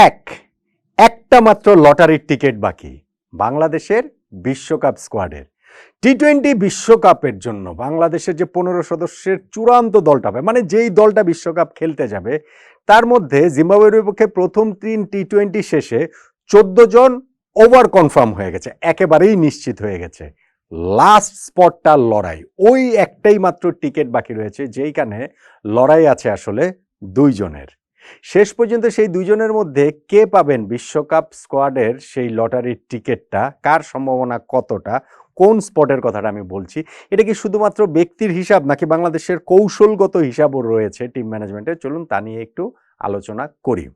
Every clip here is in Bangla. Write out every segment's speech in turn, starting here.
এক, একটা মাত্র লটারির টিকিট বাকি, বাংলাদেশের বিশ্বকাপ স্কোয়াডের। টি টোয়েন্টি বিশ্বকাপের জন্য বাংলাদেশের যে পনেরো সদস্যের চূড়ান্ত দলটা হবে মানে যেই দলটা বিশ্বকাপ খেলতে যাবে, তার মধ্যে জিম্বাবুয়ের বিপক্ষে প্রথম তিন টি টোয়েন্টি শেষে চোদ্দ জন ওভার কনফার্ম হয়ে গেছে, একেবারেই নিশ্চিত হয়ে গেছে। লাস্ট স্পটটার লড়াই, ওই একটাই মাত্র টিকিট বাকি রয়েছে, যেইখানে লড়াই আছে আসলে দুইজনের। শেষ পর্যন্ত সেই দুজনের মধ্যে কে পাবেন বিশ্বকাপ স্কোয়াডের সেই লটারির টিকিটটা? কার সম্ভাবনা কতটা? কোন স্পটের কথাটা আমি বলছি? এটা কি শুধুমাত্র ব্যক্তির হিসাব নাকি বাংলাদেশের কৌশলগত হিসাবও রয়েছে টিম ম্যানেজমেন্টের? চলুন তা নিয়ে একটু আলোচনা করি।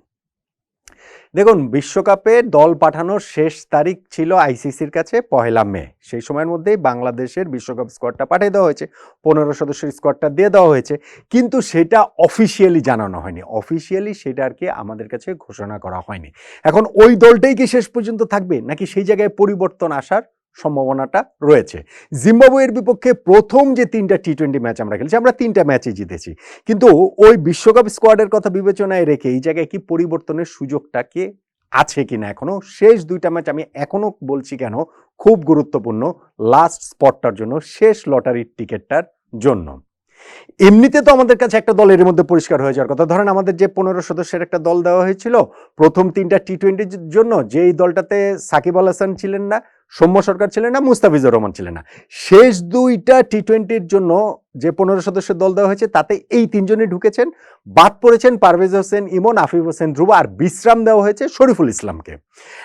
দেখুন, বিশ্বকাপে দল পাঠানোর শেষ তারিখ ছিল আইসিসির কাছে পহেলা মে। সেই সময়ের মধ্যেই বাংলাদেশের বিশ্বকাপ স্কোয়াডটা পাঠিয়ে দেওয়া হয়েছে। পনেরো সদস্যের স্কোয়াডটা দিয়ে দেওয়া হয়েছে। কিন্তু সেটা অফিসিয়ালি জানানো হয়নি। অফিসিয়ালি সেটা আর কি আমাদের কাছে ঘোষণা করা হয়নি। এখন ওই দলটাই কি শেষ পর্যন্ত থাকবে? নাকি সেই জায়গায় পরিবর্তন আসার সম্ভাবনাটা রয়েছে। জিম্বাবুয়ের বিপক্ষে প্রথম যে তিনটা টি টোয়েন্টি ম্যাচ আমরা খেলেছি, আমরা তিনটা ম্যাচই জিতেছি। কিন্তু ওই বিশ্বকাপ স্কোয়াডের কথা বিবেচনায় রেখে এই জায়গায় কি পরিবর্তনের সুযোগটা কি আছে কিনা এখনও? শেষ দুইটা ম্যাচ আমি এখনও বলছি কেন, খুব গুরুত্বপূর্ণ লাস্ট স্পটটার জন্য, শেষ লটারির টিকিটটার জন্য। এমনিতে তো আমাদের কাছে একটা দল এর মধ্যে পরিষ্কার হয়ে যাওয়ার কথা। ধরেন আমাদের যে পনেরো সদস্যের একটা দল দেওয়া হয়েছিল, প্রথম তিনটা টি টোয়েন্টির জন্য যেই দলটাতে সাকিব আল হাসান ছিলেন না সৌম্য সরকার ছিলেন না, মুস্তাফিজুর রহমান ছিলেন না। শেষ দুইটা টি টোয়েন্টির জন্য যে পনেরো সদস্যের দল দেওয়া হয়েছে, তাতে এই তিনজনই ঢুকেছেন। বাদ পড়েছেন পারভেজ হোসেন, ইমন, আফিফ হোসেন, ধ্রুব আর বিশ্রাম দেওয়া হয়েছে শরীফুল ইসলামকে।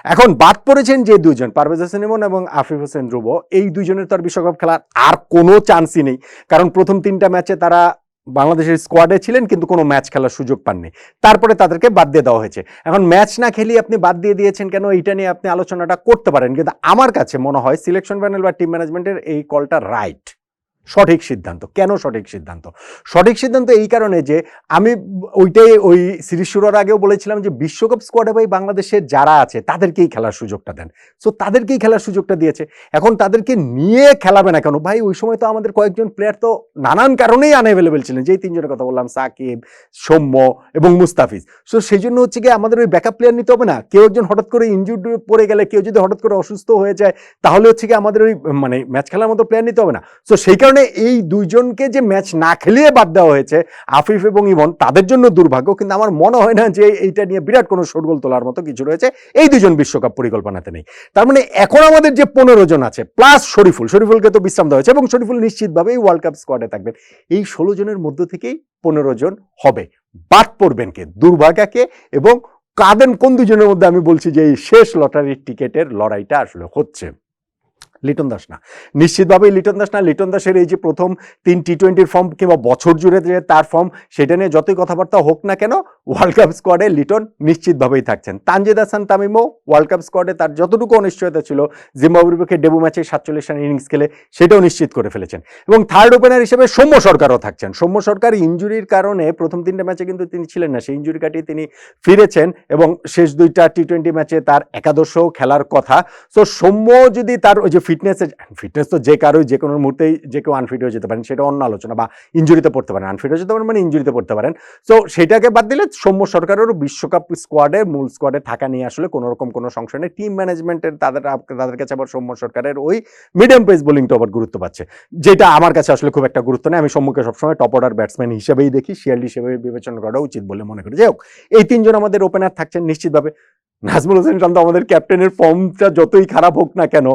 এখন বাদ পড়েছেন যে দুজন পারভেজ হোসেন, ইমন এবং আফিফ হোসেন, ধ্রুব, এই দুইজনের তো আর বিশ্বকাপ খেলার আর কোনো চান্সই নেই। কারণ প্রথম তিনটা ম্যাচে তারা বাংলাদেশের স্কোয়াডে ছিলেন, কিন্তু কোনো ম্যাচ খেলার সুযোগ পাননি। তারপরে তাদেরকে বাদ দিয়ে দেওয়া হয়েছে। এখন ম্যাচ না খেলিয়ে আপনি বাদ দিয়ে দিয়েছেন কেন? এইটা নিয়ে আপনি আলোচনাটা করতে পারেন। কিন্তু আমার কাছে মনে হয় সিলেকশন প্যানেল বা টিম ম্যানেজমেন্টের এই কলটা রাইট সঠিক সিদ্ধান্ত। কেন সঠিক সিদ্ধান্ত? সঠিক সিদ্ধান্ত এই কারণে যে আমি ওইটাই ওই সিরিজ শুরুর আগেও বলেছিলাম যে বিশ্বকাপ স্কোয়াডে ভাই বাংলাদেশের যারা আছে তাদেরকেই খেলার সুযোগটা দেন। সো তাদেরকেই খেলার সুযোগটা দিয়েছে। এখন তাদেরকে নিয়ে খেলাবে না কেন? ভাই, ওই সময় তো আমাদের কয়েকজন প্লেয়ার তো নানান কারণেই আনঅ্যাভেলেবেল ছিলেন। যেই তিনজনের কথা বললাম, সাকিব, সৌম্য এবং মুস্তাফিজ। সো সেই জন্য হচ্ছে গিয়ে আমাদের ওই ব্যাকআপ প্লেয়ার নিতে হবে না। কেউ একজন হঠাৎ করে ইনজুর্ড পড়ে গেলে, কেউ যদি হঠাৎ করে অসুস্থ হয়ে যায়, তাহলে হচ্ছে কি আমাদের ওই মানে ম্যাচ খেলার মতো প্লেয়ার নিতে হবে না। সো সেই কারণে এই দুইজনকে যে ম্যাচ না খেলিয়ে বাদ দেওয়া হয়েছে, আফিফ এবং ইমন, তাদের জন্য দুর্ভাগ্য। কিন্তু আমার মনে হয় না যে এইটা নিয়ে বিরাট কোনো শোরগোল তোলার মতো কিছু রয়েছে। এই দুজন বিশ্বকাপ পরিকল্পনাতে নেই। তার মানে এখন আমাদের যে পনেরো জন আছে প্লাস শরীফুল, শরীফুলকে তো বিশ্রাম দেওয়া হয়েছে এবং শরীফুল নিশ্চিতভাবেই ওয়ার্ল্ড কাপ স্কোয়াডে থাকবেন। এই ষোলো জনের মধ্য থেকেই পনেরো জন হবে। বাদ পড়বেন কে? দুর্ভাগ্যকে এবং কাদের কোন দুজনের মধ্যে আমি বলছি যে এই শেষ লটারির টিকেটের লড়াইটা আসলে হচ্ছে? লিটন দাস না। নিশ্চিতভাবেই লিটন দাস না। লিটন দাসের এই যে প্রথম তিন টি টোয়েন্টির ফর্ম কিংবা বছর জুড়ে যে তার ফর্ম সেটা নিয়ে যতই কথাবার্তা হোক না কেন ওয়ার্ল্ড কাপ স্কোয়াডে লিটন নিশ্চিতভাবেই থাকছেন। তানজিদ হাসান তামিমও ওয়ার্ল্ড কাপ স্কোয়াডে তার যতটুকু অনিশ্চয়তা ছিল জিম্বাবুর বিপক্ষে ডেবু ম্যাচে সাতচল্লিশ রান ইনিংস খেলে সেটাও নিশ্চিত করে ফেলেছেন। এবং থার্ড ওপেনার হিসেবে সৌম্য সরকারও থাকছেন। সৌম্য সরকার ইঞ্জুরির কারণে প্রথম তিনটে ম্যাচে কিন্তু তিনি ছিলেন না। সেই ইঞ্জুরি কাটিয়ে তিনি ফিরেছেন এবং শেষ দুইটা টি টোয়েন্টি ম্যাচে তার একাদশও খেলার কথা। সো সৌম্য যদি তার ওই যে ফিটনেসের ফিটনেস তো যে কারোই, যে কোনো মুহূর্তেই যে কেউ আনফিট হয়ে যেতে পারেন, সেটা অন্য আলোচনা, বা ইঞ্জুরিতে পড়তে পারেন আনফিট হয়ে যেতে পারেন মানে ইঞ্জুরিতে পড়তে পারেন। সো সেটাকে বাদ দিলে সৌম্য সরকারেরও বিশ্বকাপ স্কোয়াডে মূল স্কোয়াডে থাকা নিয়ে আসলে কোনো রকম কোনো সংশয় নেই। টিম ম্যানেজমেন্টের তাদের তাদের কাছে আবার সৌম্য সরকারের ওই মিডিয়াম পেস বোলিংটা আবার গুরুত্ব পাচ্ছে। যেটা আমার কাছে আসলে খুব একটা গুরুত্ব নেই। আমি সম্মুখে সবসময় টপ অর্ডার ব্যাটসম্যান হিসেবেই দেখি শিয়াল্ড হিসেবে বিবেচনা করা উচিত বলে মনে করি। যাই হোক, এই তিনজন আমাদের ওপেনার থাকছেন, নিশ্চিতভাবে। নাজমুল হোসেন শান্ত আমাদের ক্যাপ্টেনের ফর্মটা যতই খারাপ হোক না কেন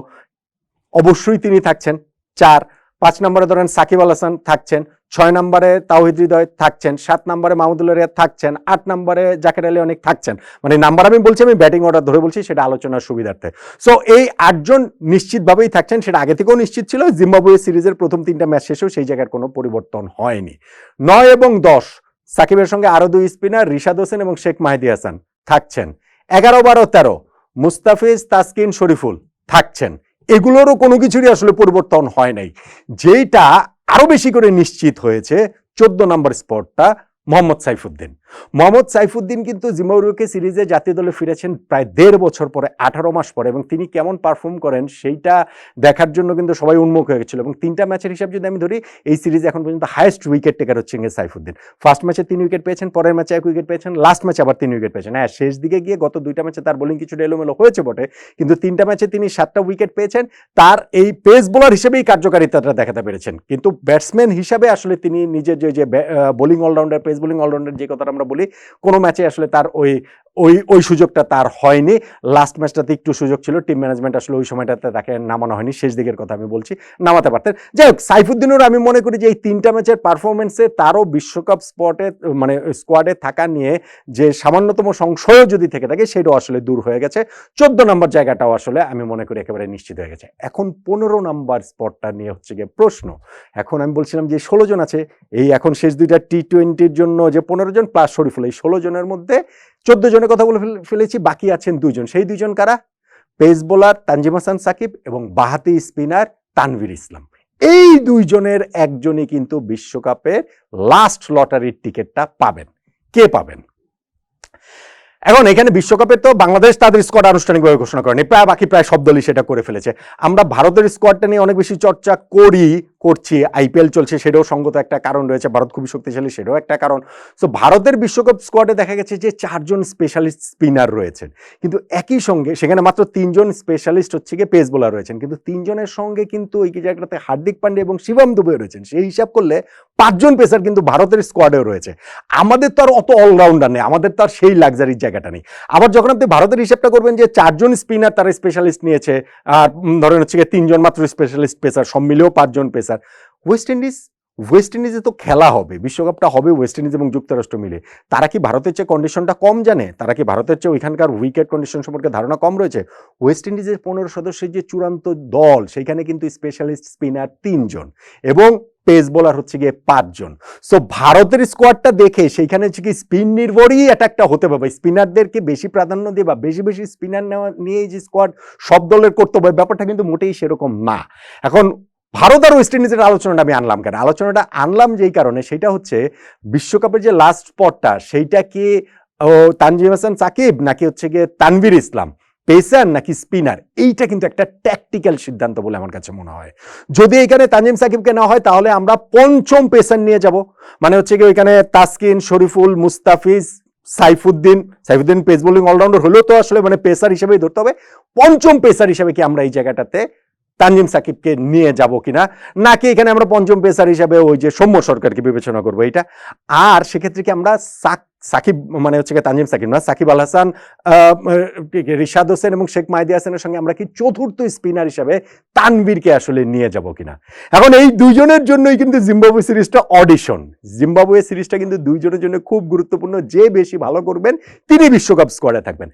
অবশ্যই তিনি থাকছেন। চার, পাঁচ নম্বরে ধরেন সাকিব আল হাসান থাকছেন, ছয় নম্বরে তাওহিদ হৃদয় থাকছেন, সাত নম্বরে মাহমুদুল্লাহ রিয়াদ থাকছেন, আট নম্বরে জাকের আলী অনেক থাকছেন। মানে নাম্বার আমি বলছি, আমি ব্যাটিং অর্ডার ধরে বলছি, সেটা আলোচনার সুবিধার্থে। সো এই আটজন নিশ্চিতভাবেই থাকছেন, সেটা আগে থেকেও নিশ্চিত ছিল, জিম্বাবুয়ে সিরিজের প্রথম তিনটা ম্যাচ শেষেও সেই জায়গার কোনো পরিবর্তন হয়নি। নয় এবং দশ, সাকিবের সঙ্গে আরও দুই স্পিনার রিশাদ হোসেন এবং শেখ মাহিদি হাসান থাকছেন। এগারো, বারো, তেরো, মুস্তাফিজ তাসকিন শরীফুল থাকছেন। এগুলোরও কোনো কিছুরই আসলে পরিবর্তন হয় নাই। যেইটা আরও বেশি করে নিশ্চিত হয়েছে, চোদ্দ নম্বর স্পটটা মোহাম্মদ সাইফুদ্দিন। মোহাম্মদ সাইফুদ্দিন কিন্তু জিম্বাবুয়েকে সিরিজে জাতীয় দলে ফিরেছেন প্রায় দেড় বছর পরে, আঠারো মাস পরে এবং তিনি কেমন পারফর্ম করেন সেইটা দেখার জন্য কিন্তু সবাই উন্মুখ হয়ে গেছিল এবং তিনটা ম্যাচের হিসাব যদি আমি ধরি, এই সিরিজে এখন পর্যন্ত হাইয়েস্ট উইকেট টেকার হচ্ছে গিয়ে সাইফুদ্দিন। ফার্স্ট ম্যাচে তিন উইকেট পেয়েছেন, পরের ম্যাচে এক উইকেট পেয়েছেন লাস্ট ম্যাচে আবার তিন উইকেট পেয়েছেন। হ্যাঁ শেষ দিকে গিয়ে গত দুইটা ম্যাচে তার বোলিং কিছুটা এলোমেলো হয়েছে বটে, কিন্তু তিনটা ম্যাচে তিনি সাতটা উইকেট পেয়েছেন, তার এই পেস বোলার হিসেবেই কার্যকারিতাটা দেখাতে পেরেছেন। কিন্তু ব্যাটসম্যান হিসাবে আসলে তিনি নিজের যে যে bowling allrounder pace bowling allrounder যে কথাটা আমরা বলি কোনো ম্যাচে আসলে তার ওই ওই ওই সুযোগটা তার হয়নি। লাস্ট ম্যাচটাতে একটু সুযোগ ছিল। টিম ম্যানেজমেন্ট আসলে ওই সময়টাতে তাকে নামানো হয়নি। শেষ দিকের কথা আমি বলছি, নামাতে পারতেন। যাই হোক সাইফুদ্দিনের আমি মনে করি যে এই তিনটা ম্যাচের পারফরমেন্সে তারও বিশ্বকাপ স্পটে মানে স্কোয়াডে থাকা নিয়ে যে সামান্যতম সংশয়ও যদি থেকে থাকে, সেটাও আসলে দূর হয়ে গেছে। চোদ্দ নম্বর জায়গাটাও আসলে আমি মনে করি একেবারে নিশ্চিত হয়ে গেছে। এখন পনেরো নম্বর স্পটটা নিয়ে হচ্ছে গিয়ে প্রশ্ন। এখন আমি বলছিলাম যে ষোলো জন আছে, এই এখন শেষ দুইটা টি টোয়েন্টির জন্য যে পনেরো জন প্লাস শরীফুল, এই ষোলো জনের মধ্যে চোদ্দ জনের কথা বলে ফেলেছি, বাকি আছেন দুইজন সেই দুজন কারা? পেস বোলার তানজিম হাসান সাকিব এবং বাহাতি স্পিনার তানভীর ইসলাম। এই দুইজনের একজনই কিন্তু বিশ্বকাপের লাস্ট লটারির টিকিটটা পাবেন। কে পাবেন? এখন এখানে বিশ্বকাপে তো বাংলাদেশ তাদের স্কোয়াড আনুষ্ঠানিকভাবে ঘোষণা করেনি। প্রায় বাকি প্রায় সব দলই সেটা করে ফেলেছে। আমরা ভারতের স্কোয়াডটা নিয়ে অনেক বেশি চর্চা করি করছি আইপিএল চলছে সেটাও সঙ্গত একটা কারণ রয়েছে, ভারত খুবই শক্তিশালী সেটাও একটা কারণ। সো ভারতের বিশ্বকাপ স্কোয়াডে দেখা গেছে যে চারজন স্পেশালিস্ট স্পিনার রয়েছেন। কিন্তু একই সঙ্গে সেখানে মাত্র তিনজন স্পেশালিস্ট হচ্ছে গিয়ে পেস বোলার রয়েছেন। কিন্তু তিনজনের সঙ্গে কিন্তু ওই জায়গাটাতে হার্দিক পান্ডে এবং শিবম দুবে রয়েছেন। সেই হিসাব করলে পাঁচজন পেসার কিন্তু ভারতের স্কোয়াডেও রয়েছে। আমাদের তো আর অত অলরাউন্ডার নেই, আমাদের তো আর সেই লাক্সারির জায়গাটা নেই। আবার যখন আপনি ভারতের হিসাবটা করবেন যে চারজন স্পিনার তারা স্পেশালিস্ট নিয়েছে, আর ধরেন হচ্ছে গিয়ে তিনজন মাত্র স্পেশালিস্ট পেসার সব মিলেও পাঁচজন পেসার ওয়েস্ট ইন্ডিজ ওয়েস্ট ইন্ডিজে তো খেলা হবে, বিশ্বকাপটা হবে ওয়েস্ট ইন্ডিজ এবং যুক্তরাষ্ট্র মিলে। তারা কি ভারতের চেয়ে কন্ডিশনটা কম জানে? তারা কি ভারতের চেয়ে ওইখানকার উইকেট কন্ডিশন সম্পর্কে ধারণা কম রয়েছে? ওয়েস্ট ইন্ডিজের পনেরো সদস্যের যে চূড়ান্ত দল সেখানে কিন্তু স্পেশালিস্ট স্পিনার তিনজন এবং পেস বোলার হচ্ছে গিয়ে পাঁচজন। সো ভারতের স্কোয়াডটা দেখে সেইখানে হচ্ছে কি স্পিন নির্ভরই অ্যাটাকটা হতে পারবে স্পিনারদেরকে বেশি প্রাধান্য দিয়ে বা বেশি বেশি স্পিনার নেওয়া নিয়ে যে স্কোয়াড সব দলের করতে হবে ব্যাপারটা কিন্তু মোটেই সেরকম না। এখন ভারত আর ওয়েস্ট ইন্ডিজের আলোচনাটা আমি আনলাম কেন? আলোচনাটা আনলাম যেই কারণে সেটা হচ্ছে বিশ্বকাপের যে লাস্ট স্পটটা সেইটা কি, ও, তানজিম হাসান সাকিব নাকি হচ্ছে গিয়ে তানভীর ইসলাম, পেসার নাকি স্পিনার? এইটা কিন্তু একটা ট্যাকটিক্যাল সিদ্ধান্ত বলে আমার কাছে মনে হয়। যদি এখানে তানজিম সাকিবকে না হয় তাহলে আমরা পঞ্চম পেসার নিয়ে যাব। মানে হচ্ছে কি ওইখানে Taskin, Shoriful, Mustafiz, Saifuddin Saifuddin pace bowling allrounder হলেও তো আসলে মানে পেসার হিসেবেই ধরতে হবে। পঞ্চম পেসার হিসেবে কি আমরা এই জায়গাটাতে তানজিম সাকিবকে নিয়ে যাব কিনা, নাকি এখানে আমরা পঞ্চম পেসার হিসাবে ওই যে সৌম্য সরকারকে বিবেচনা করব এটা আর সেক্ষেত্রে কি আমরা সাক, সাকিব মানে হচ্ছে তানজিম সাকিব না, সাকিব আল হাসান রিশাদ হোসেন এবং শেখ মাহিদি হাসানের সঙ্গে আমরা কি চতুর্থ স্পিনার হিসাবে তানভীরকে আসলে নিয়ে যাব কিনা? এখন এই দুইজনের জন্যই কিন্তু জিম্বাবুয়ে সিরিজটা অডিশন। জিম্বাবুয়ে সিরিজটা কিন্তু দুইজনের জন্য খুব গুরুত্বপূর্ণ। যে বেশি ভালো করবেন, তিনি বিশ্বকাপ স্কোয়াডে থাকবেন।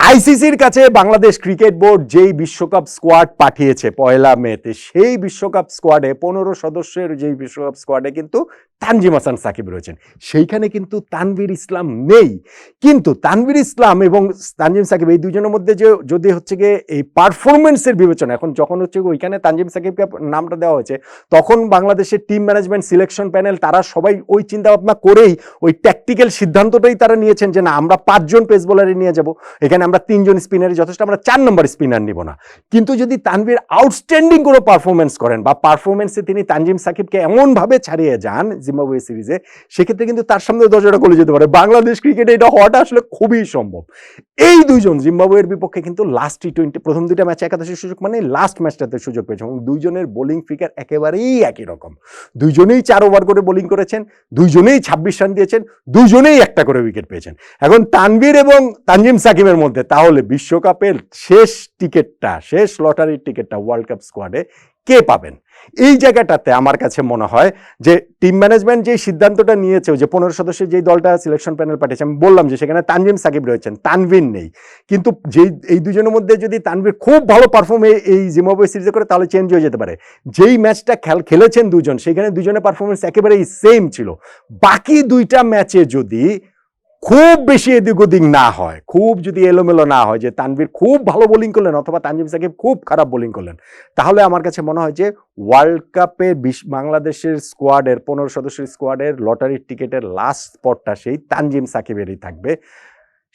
আইসিসির কাছে বাংলাদেশ ক্রিকেট বোর্ড যেই বিশ্বকাপ স্কোয়াড পাঠিয়েছে পয়লা মেতে, সেই বিশ্বকাপ স্কোয়াডে পনেরো সদস্যের যেই বিশ্বকাপ স্কোয়াডে কিন্তু তানজিম হাসান সাকিব রয়েছেন। সেইখানে কিন্তু তানভীর ইসলাম নেই। কিন্তু তানভীর ইসলাম এবং তানজিম সাকিব এই দুজনের মধ্যে যে যদি হচ্ছে গিয়ে এই পারফরমেন্সের বিবেচনা, এখন যখন হচ্ছে ওইখানে তানজিম সাকিবকে নামটা দেওয়া হয়েছে, তখন বাংলাদেশের টিম ম্যানেজমেন্ট সিলেকশন প্যানেল তারা সবাই ওই চিন্তা ভাবনা করেই ওই ট্যাকটিক্যাল সিদ্ধান্তটাই তারা নিয়েছেন যে না, আমরা পাঁচজন পেস বোলারে নিয়ে যাব। এখানে আমরা তিনজন স্পিনারই যথেষ্ট, আমরা চার নম্বর স্পিনার নিব না। কিন্তু যদি তানভীর আউটস্ট্যান্ডিং কোনো পারফরমেন্স করেন বা পারফরমেন্সে তিনি তানজিম সাকিবকে এমনভাবে ছাড়িয়ে যান জিম্বাবুয়ে সিরিজে, সেক্ষেত্রে কিন্তু তার সামনে দরজাটা খুলে যেতে পারে। বাংলাদেশ ক্রিকেটে এটা হওয়াটা আসলে খুবই সম্ভব। এই দুইজন জিম্বাবুয়ের বিপক্ষে কিন্তু লাস্ট টি টোয়েন্টি প্রথম দুইটা ম্যাচে একাদশের সুযোগ মানে লাস্ট ম্যাচটাতে সুযোগ পেয়েছে এবং দুইজনের বোলিং ফিগার একেবারেই একই রকম। দুইজনেই চার ওভার করে বোলিং করেছেন, দুইজনেই ছাব্বিশ রান দিয়েছেন, দুইজনেই একটা করে উইকেট পেয়েছেন। এখন তানভীর এবং তানজিম সাকিবের মধ্যে তাহলে বিশ্বকাপের শেষ টিকিটটা, শেষ লটারির টিকিটটা ওয়ার্ল্ড কাপ স্কোয়াডে কে পাবেন? এই জায়গাটাতে আমার কাছে মনে হয় যে টিম ম্যানেজমেন্ট যে সিদ্ধান্তটা নিয়েছে যে পনেরো সদস্যের যেই দলটা সিলেকশন প্যানেল পাঠিয়েছে, আমি বললাম যে সেখানে তানজিম সাকিব রয়েছেন তানভিন নেই। কিন্তু যেই, এই দুজনের মধ্যে যদি তানভীর খুব ভালো পারফর্ম এই জিম্বাবুয়ে সিরিজে করে, তাহলে চেঞ্জ হয়ে যেতে পারে। যেই ম্যাচটা খেল, খেলেছেন দুজন, সেখানে দুজনের পারফরমেন্স একেবারেই সেম ছিল। বাকি দুইটা ম্যাচে যদি খুব বেশি এদিক ওদিক না হয়। খুব যদি এলোমেলো না হয় যে তানভীর খুব ভালো বোলিং করলেন অথবা তানজিম সাকিব খুব খারাপ বোলিং করলেন, তাহলে আমার কাছে মনে হয় যে ওয়ার্ল্ড কাপে বাংলাদেশের স্কোয়াডের পনেরো সদস্যের স্কোয়াডের লটারির টিকিটের লাস্ট স্পটটা সেই তানজিম সাকিবেরই থাকবে।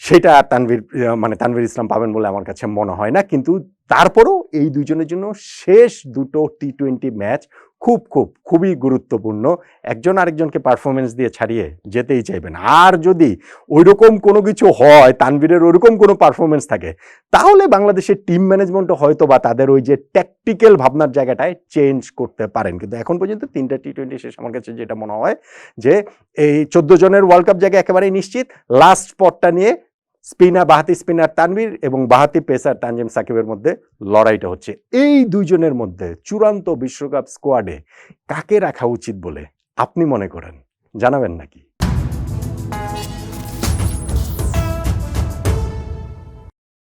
সেটা তানভীর মানে তানভীর ইসলাম পাবেন বলে আমার কাছে মনে হয় না। কিন্তু তারপরেও এই দুজনের জন্য শেষ দুটো টি টোয়েন্টি ম্যাচ খুব খুব, খুবই গুরুত্বপূর্ণ। একজন আরেকজনকে পারফরমেন্স দিয়ে ছাড়িয়ে যেতেই চাইবেন। আর যদি ওইরকম কোনো কিছু হয়, তানভীরের ওইরকম কোনো পারফরমেন্স থাকে, তাহলে বাংলাদেশের টিম ম্যানেজমেন্টও হয়তো বা তাদের ওই যে ট্যাকটিক্যাল ভাবনার জায়গাটায় চেঞ্জ করতে পারেন। কিন্তু এখন পর্যন্ত তিনটা টি টোয়েন্টি শেষ আমার কাছে যেটা মনে হয় যে, এই চোদ্দ জনের ওয়ার্ল্ড কাপ জায়গা একেবারেই নিশ্চিত। লাস্ট স্পটটা নিয়ে স্পিনার, বাহাতি স্পিনার তানভীর এবং বাহাতি পেসার তানজিম সাকিবের মধ্যে লড়াইটা হচ্ছে। এই দুইজনের মধ্যে চূড়ান্ত বিশ্বকাপ স্কোয়াডে কাকে রাখা উচিত বলে আপনি মনে করেন? জানাবেন নাকি?